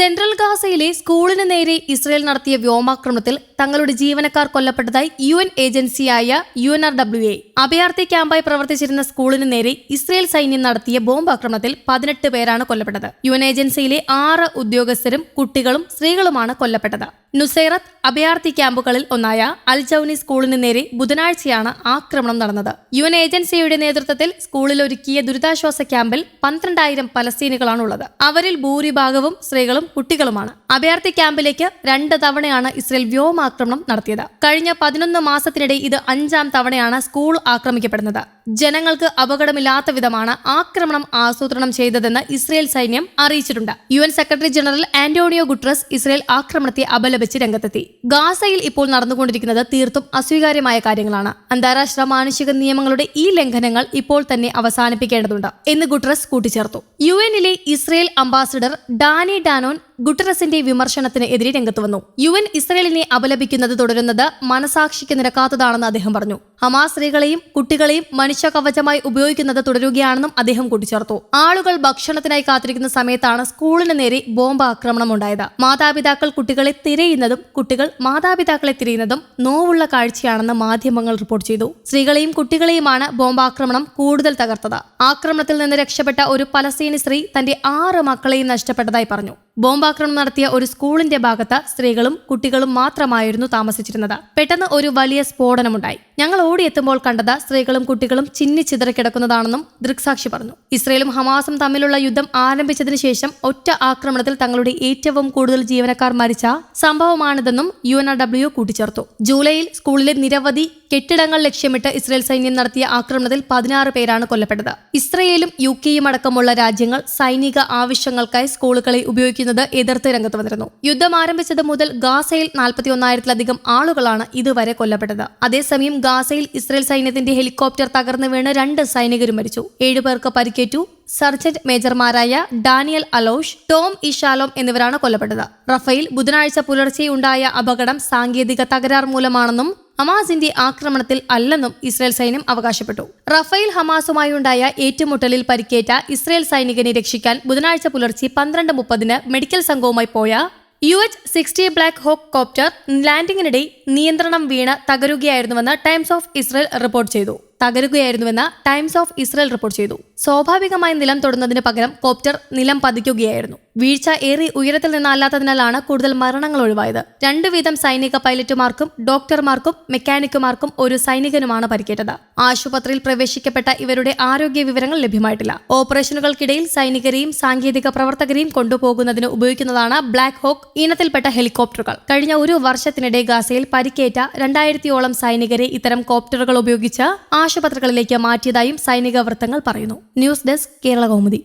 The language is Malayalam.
സെൻട്രൽ ഗാസയിലെ സ്കൂളിന് നേരെ ഇസ്രയേൽ നടത്തിയ വ്യോമാക്രമണത്തിൽ തങ്ങളുടെ ജീവനക്കാർ കൊല്ലപ്പെട്ടതായി യു എൻ ഏജൻസിയായ U N R W A. അഭയാർത്ഥി ക്യാമ്പായി പ്രവർത്തിച്ചിരുന്ന സ്കൂളിന് നേരെ ഇസ്രയേൽ സൈന്യം നടത്തിയ ബോംബാക്രമണത്തിൽ പതിനെട്ട് പേരാണ് കൊല്ലപ്പെട്ടത്. യു എൻ ഏജൻസിയിലെ ആറ് ഉദ്യോഗസ്ഥരും കുട്ടികളും സ്ത്രീകളുമാണ് കൊല്ലപ്പെട്ടത്. നുസൈറത്ത് അഭയാർത്ഥി ക്യാമ്പുകളിൽ ഒന്നായ അൽ ജൌനി സ്കൂളിന് നേരെ ബുധനാഴ്ചയാണ് ആക്രമണം നടന്നത്. യു എൻ ഏജൻസിയുടെ നേതൃത്വത്തിൽ സ്കൂളിൽ ഒരുക്കിയ ദുരിതാശ്വാസ ക്യാമ്പിൽ പന്ത്രണ്ടായിരം പലസ്തീനുകളാണുള്ളത്. അവരിൽ ഭൂരിഭാഗവും സ്ത്രീകളും കുട്ടികളുമാണ്. അഭയാർത്ഥി ക്യാമ്പിലേക്ക് രണ്ട് തവണയാണ് ഇസ്രയേൽ വ്യോമാക്രമണം നടത്തിയത്. കഴിഞ്ഞ പതിനൊന്ന് മാസത്തിനിടെ ഇത് അഞ്ചാം തവണയാണ് സ്കൂൾ ആക്രമിക്കപ്പെടുന്നത്. ജനങ്ങൾക്ക് അപകടമില്ലാത്ത വിധമാണ് ആക്രമണം ആസൂത്രണം ചെയ്തതെന്ന് ഇസ്രയേൽ സൈന്യം അറിയിച്ചിട്ടുണ്ട്. U N secretary general Antonio Guterres Israel ആക്രമണത്തെ അപലപിച്ച് രംഗത്തെത്തി. ഗാസയിൽ ഇപ്പോൾ നടന്നുകൊണ്ടിരിക്കുന്നത് തീർത്തും അസ്വീകാര്യമായ കാര്യങ്ങളാണ്. അന്താരാഷ്ട്ര മാനുഷിക നിയമങ്ങളുടെ ഈ ലംഘനങ്ങൾ ഇപ്പോൾ തന്നെ അവസാനിപ്പിക്കേണ്ടതുണ്ട് എന്ന് ഗുട്രസ് കൂട്ടിച്ചേർത്തു. യു എന്നിലെ ഇസ്രയേൽ അംബാസിഡർ ഡാനി ഡാനോൻ ഗുട്ടറസിന്റെ വിമർശനത്തിന് എതിരെ രംഗത്ത് വന്നു. യു എൻ ഇസ്രയേലിനെ അപലപിക്കുന്നത് തുടരുന്നത് മനസാക്ഷിക്ക് നിരക്കാത്തതാണെന്ന് അദ്ദേഹം പറഞ്ഞു. ഹമാസ് സ്ത്രീകളെയും കുട്ടികളെയും മനുഷ്യ കവചമായി ഉപയോഗിക്കുന്നത് തുടരുകയാണെന്നും അദ്ദേഹം കൂട്ടിച്ചേർത്തു. ആളുകൾ ഭക്ഷണത്തിനായി കാത്തിരിക്കുന്ന സമയത്താണ് സ്കൂളിന് നേരെ ബോംബ് ആക്രമണം ഉണ്ടായത് മാതാപിതാക്കൾ കുട്ടികളെ തിരയുന്നതും കുട്ടികൾ മാതാപിതാക്കളെ തിരയുന്നതും നോവുള്ള കാഴ്ചയാണെന്ന് മാധ്യമങ്ങൾ റിപ്പോർട്ട് ചെയ്തു. സ്ത്രീകളെയും കുട്ടികളെയുമാണ് ബോംബാക്രമണം കൂടുതൽ തകർത്തത്. ആക്രമണത്തിൽ നിന്ന് രക്ഷപ്പെട്ട ഒരു പലസ്തീനി സ്ത്രീ തന്റെ ആറ് മക്കളെയും നഷ്ടപ്പെട്ടതായി പറഞ്ഞു. ബോംബാക്രമണം നടത്തിയ ഒരു സ്കൂളിന്റെ ഭാഗത്ത് സ്ത്രീകളും കുട്ടികളും മാത്രമായിരുന്നു താമസിച്ചിരുന്നത്. പെട്ടെന്ന് ഒരു വലിയ സ്ഫോടനമുണ്ടായി. ഞങ്ങൾ ഓടിയെത്തുമ്പോൾ കണ്ടത് സ്ത്രീകളും കുട്ടികളും ചിന്നിച്ചിതറി കിടക്കുന്നതാണെന്നും ദൃക്സാക്ഷി പറഞ്ഞു. ഇസ്രയേലും ഹമാസും തമ്മിലുള്ള യുദ്ധം ആരംഭിച്ചതിനു ശേഷം ഒറ്റ ആക്രമണത്തിൽ തങ്ങളുടെ ഏറ്റവും കൂടുതൽ ജീവനക്കാർ മരിച്ച സംഭവമാണിതെന്നും യു എൻ ആർ ഡബ്ല്യു കൂട്ടിച്ചേർത്തു. ജൂലൈയിൽ സ്കൂളിലെ നിരവധി കെട്ടിടങ്ങൾ ലക്ഷ്യമിട്ട് ഇസ്രയേൽ സൈന്യം നടത്തിയ ആക്രമണത്തിൽ പതിനാറ് പേരാണ് കൊല്ലപ്പെട്ടത്. ഇസ്രയേലും യു കെയും അടക്കമുള്ള രാജ്യങ്ങൾ സൈനിക ആവശ്യങ്ങൾക്കായി സ്കൂളുകളെ ഉപയോഗിക്കുന്നത് എതിർത്ത് രംഗത്ത് വന്നിരുന്നു. യുദ്ധം ആരംഭിച്ചത് മുതൽ ഗാസയിൽ നാൽപ്പത്തി ഒന്നായിരത്തിലധികം ആളുകളാണ് ഇതുവരെ കൊല്ലപ്പെട്ടത്. അതേസമയം ഗാസയിൽ ഇസ്രയേൽ സൈന്യത്തിന്റെ ഹെലികോപ്റ്റർ തകർന്നു വീണ് രണ്ട് സൈനികരും മരിച്ചു. ഏഴുപേർക്ക് പരിക്കേറ്റു. സർജന്റ് മേജർമാരായ ഡാനിയൽ അലോഷ് ടോം ഇഷാലോം എന്നിവരാണ് കൊല്ലപ്പെട്ടത്. റഫേൽ ബുധനാഴ്ച പുലർച്ചെ ഉണ്ടായ അപകടം സാങ്കേതിക തകരാർ മൂലമാണെന്നും ഹമാസിന്റെ ആക്രമണത്തിൽ അല്ലെന്നും ഇസ്രായേൽ സൈന്യം അവകാശപ്പെട്ടു. റഫേൽ ഹമാസുമായുണ്ടായ ഏറ്റുമുട്ടലിൽ പരിക്കേറ്റ ഇസ്രായേൽ സൈനികനെ രക്ഷിക്കാൻ ബുധനാഴ്ച പുലർച്ചെ പന്ത്രണ്ട് മുപ്പതിന് മെഡിക്കൽ സംഘവുമായി പോയ U H sixty Black Hawk copter ലാൻഡിങ്ങിനിടെ നിയന്ത്രണം വീണ് തകരുകയായിരുന്നുവെന്ന് ടൈംസ് ഓഫ് ഇസ്രയേൽ റിപ്പോർട്ട് ചെയ്തു. തകരുകയായിരുന്നുവെന്ന് ടൈംസ് ഓഫ് ഇസ്രയേൽ റിപ്പോർട്ട് ചെയ്തു. സ്വാഭാവികമായി നിലം തൊടുന്നതിന് പകരം കോപ്റ്റർ നിലം പതിക്കുകയായിരുന്നു. വീഴ്ച ഏറെ ഉയരത്തിൽ നിന്നല്ലാത്തതിനാലാണ് കൂടുതൽ മരണങ്ങൾ ഒഴിവായത്. രണ്ടു വീതം സൈനിക പൈലറ്റുമാർക്കും ഡോക്ടർമാർക്കും മെക്കാനിക്കുമാർക്കും ഒരു സൈനികനുമാണ് പരിക്കേറ്റത്. ആശുപത്രിയിൽ പ്രവേശിക്കപ്പെട്ട ഇവരുടെ ആരോഗ്യ വിവരങ്ങൾ ലഭ്യമായിട്ടില്ല. ഓപ്പറേഷനുകൾക്കിടയിൽ സൈനികരെയും സാങ്കേതിക പ്രവർത്തകരെയും കൊണ്ടുപോകുന്നതിന് ഉപയോഗിക്കുന്നതാണ് ബ്ലാക്ക് ഹോക്ക് ഇനത്തിൽപ്പെട്ട ഹെലികോപ്റ്ററുകൾ. കഴിഞ്ഞ ഒരു വർഷത്തിനിടെ ഗാസയിൽ പരിക്കേറ്റ രണ്ടായിരത്തിയോളം സൈനികരെ ഇത്തരം കോപ്റ്ററുകൾ ഉപയോഗിച്ച് ആശുപത്രികളിലേക്ക് മാറ്റിയതായും സൈനിക വൃത്തങ്ങൾ പറയുന്നു. News desk Kerala Kaumudi